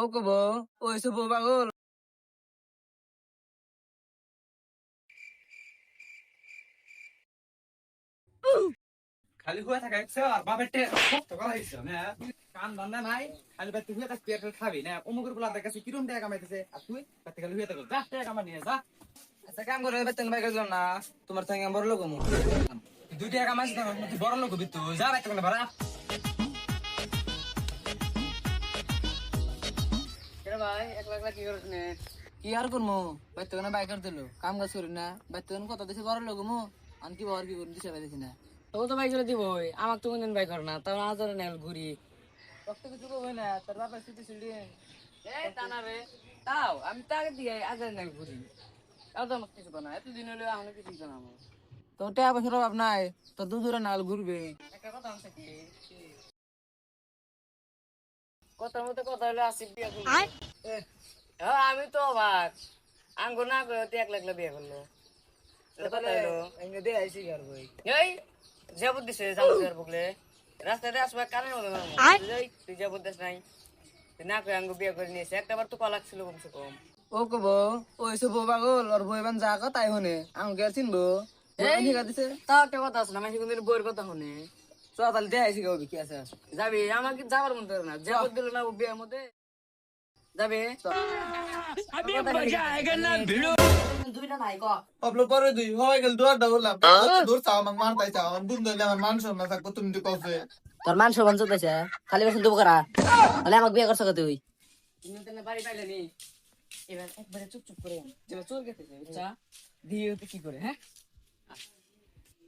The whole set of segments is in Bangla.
ও কব ওই সব পাগল খালি হয়ে থাকা ইচ্ছা আর বাপের টে শক্ত করা ইচ্ছা না? কান ধান্দা নাই খালি বাড়িতে হয়ে থাকবি একটা খাবি না? অমুকেরগুলা দেখাচ্ছে কিরম টাকা কামাইতেছে আর তুই বাড়িতে খালি হয়ে থাকো যা টাকা কামা নিয়ে যা। আচ্ছা কাম করে বেতন বাইক গেলাম না? তোমার সঙ্গে বড় লোক মু দুই টাকা কামাইছিস বড় লোক তুই যা বাইতে কোনে ভাড়া। ভাই কি আর করমু? বেতন বাইক দিল। কাম কাজ করি না। বেতন কত দিছে বড় লোক মু। আন কি বড় কি করি দিছে পাইছি না। তো তো বাইক চলে দিব আমাকে তো কোনদিন বাইক না। তাও আজ ঘুরি। কিছু কই না। তোর বাপের না রে। তাও, আমি তো আগে দিয়ে আজ নেল ঘুরি। তাও তো আমাকে কিছু না এতদিন আমার কিছু আমার তো দূরে নাল ঘুরবে। কথা কথার মধ্যে কথা হলো আসিফ বিয়ে করল। হ্যাঁ আমি তো অবাক। আঙ্গুর না করে তুই একলা একলা বিয়ে করল। এই যাবত দিছে বকলে। রাস্তাতে আসবে কানের এই তুই যাবত দিস নাই না করে আঙ্গু বিয়ে করে নিয়েছে। একটা বার তো কলা ছিল কমসে কম। ও কব ওই সব পাগল আর বই বান যা কথা তাই হনে। আমাকে চিনবো? একটা কথা আছে না আমি কোনদিন বইয়ের কথা শুনে তাহলে দে আইছি কি আছে যাবি? আমাকে যাবার মতো না। যাবত দিল না ও বিয়ের মধ্যে? যাবে? দুইটা নাই ক? আপলো করে দুই। হয়ে গেল দুয়ার ডাবলাম দূর চাও আমাকে মারতাই চাও আমার বুঝতে হলে আমার মান সম্মান থাকব তুমি তো কসে তোর মান সমান চলতেছে খালি বেশন দেবো করা। তাহলে আমাকে বিয়ে করছ তুই তুমি তো বাড়ি পাইলে নি। এবার একবারে চুপ চুপ করে চোর গেছে বুঝছা? দিয়ে তো কি করে হ্যাঁ?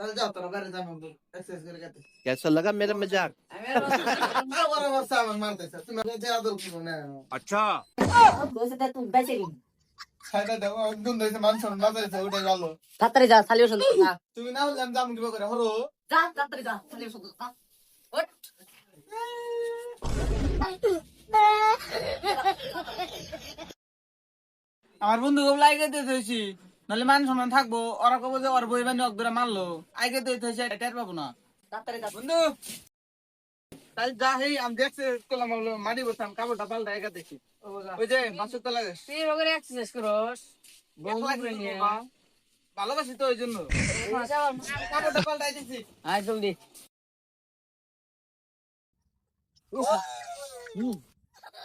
কর তাহলে যাও তোরা বাইরে যাবো এক্সারসাইজ করে গেতে कैसा लगा मेरा मजाक আমি আর আবার আমার চা আমাকে মারতেছে তুমি যে আদর করো না अच्छा বলছি তা তুই বেঁচে নি খাইটা দাও একদম দিয়েছে মান সম্মান বাজাইছে ওটাই ভালো তাড়াতাড়ি যা খালি ওষুধ যা তুমি না হলে আমি যাবো কিবা করে হরো যা তাড়াতাড়ি যা খালি ওষুধ যা ওঠ আমার বন্ধু কব লাগে দিতে হইছি নাহলে মান সম্মান থাকব। ওরা কব যে ওর বই বানি অগ্রা মারলো। আগে হইছে এটা টের পাবো না। তাড়াতাড়ি যা বন্ধু তাহলে যা হেই আমি দেখছি করলাম হলো মাটি বসতাম কাপড়টা পাল্টা একা দেখি ওই যে মাসুর তো লাগে তুই এবার এক্সারসাইজ করস। ভালোবাসি তো ওই জন্য। কাপড়টা পাল্টাই দিছি আয় জলদি।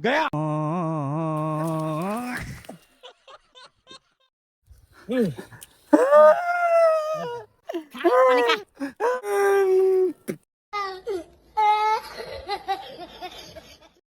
哥呀！嗯，我来看。